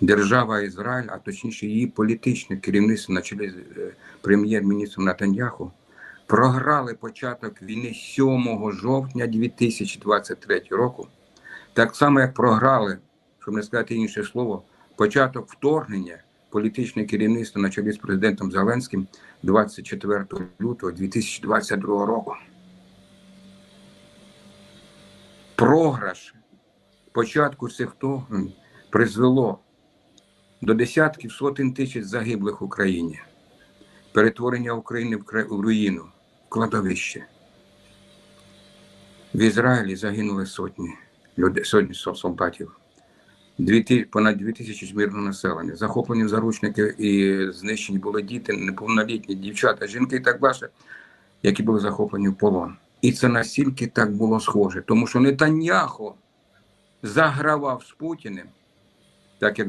держава Ізраїль, а точніше її політичне керівництво на чолі з е, прем'єр-міністром Натаньяху, програли початок війни 7 жовтня 2023 року, так само як програли, щоб не сказати інше слово, початок вторгнення політичне керівництво на чолі з президентом Зеленським 24 лютого 2022 року. Програш початку цих вторгнень призвело до десятків сотень тисяч загиблих в Україні, перетворення України в руїну, в кладовище. В Ізраїлі загинули сотні людей, сотні солдатів, понад дві тисячі мирного населення. Захоплені заручники і знищені були діти, неповнолітні дівчата, жінки і так далі, які були захоплені в полон. І це настільки так було схоже, тому що Нетаньяхо загравав з Путіним, так як